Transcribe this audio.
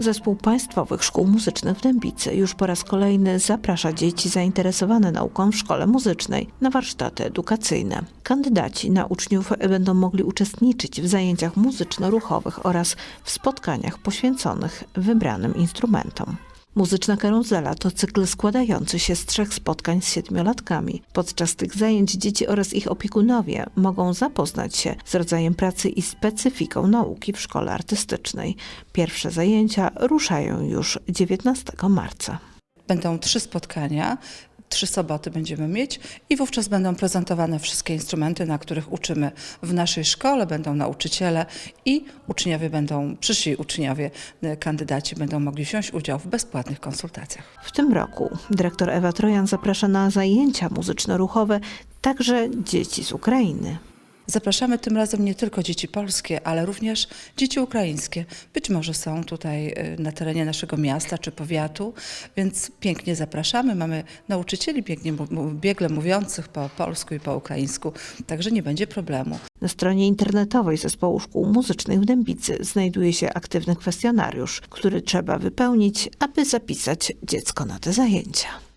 Zespół Państwowych Szkół Muzycznych w Dębicy już po raz kolejny zaprasza dzieci zainteresowane nauką w szkole muzycznej na warsztaty edukacyjne. Kandydaci na uczniów będą mogli uczestniczyć w zajęciach muzyczno-ruchowych oraz w spotkaniach poświęconych wybranym instrumentom. Muzyczna karuzela to cykl składający się z trzech spotkań z siedmiolatkami. Podczas tych zajęć dzieci oraz ich opiekunowie mogą zapoznać się z rodzajem pracy i specyfiką nauki w szkole artystycznej. Pierwsze zajęcia ruszają już 19 marca. Będą trzy spotkania, trzy soboty będziemy mieć i wówczas będą prezentowane wszystkie instrumenty, na których uczymy w naszej szkole, będą nauczyciele i uczniowie będą, przyszli uczniowie, y, kandydaci będą mogli wziąć udział w bezpłatnych konsultacjach. W tym roku dyrektor Ewa Trojan zaprasza na zajęcia muzyczno-ruchowe także dzieci z Ukrainy. Zapraszamy tym razem nie tylko dzieci polskie, ale również dzieci ukraińskie. Być może są tutaj y, na terenie naszego miasta czy powiatu, więc pięknie zapraszamy. Mamy nauczycieli pięknie, biegle mówiących po polsku i po ukraińsku, także nie będzie problemu. Na stronie internetowej Zespołu Szkół Muzycznych w Dębicy znajduje się aktywny kwestionariusz, który trzeba wypełnić, aby zapisać dziecko na te zajęcia.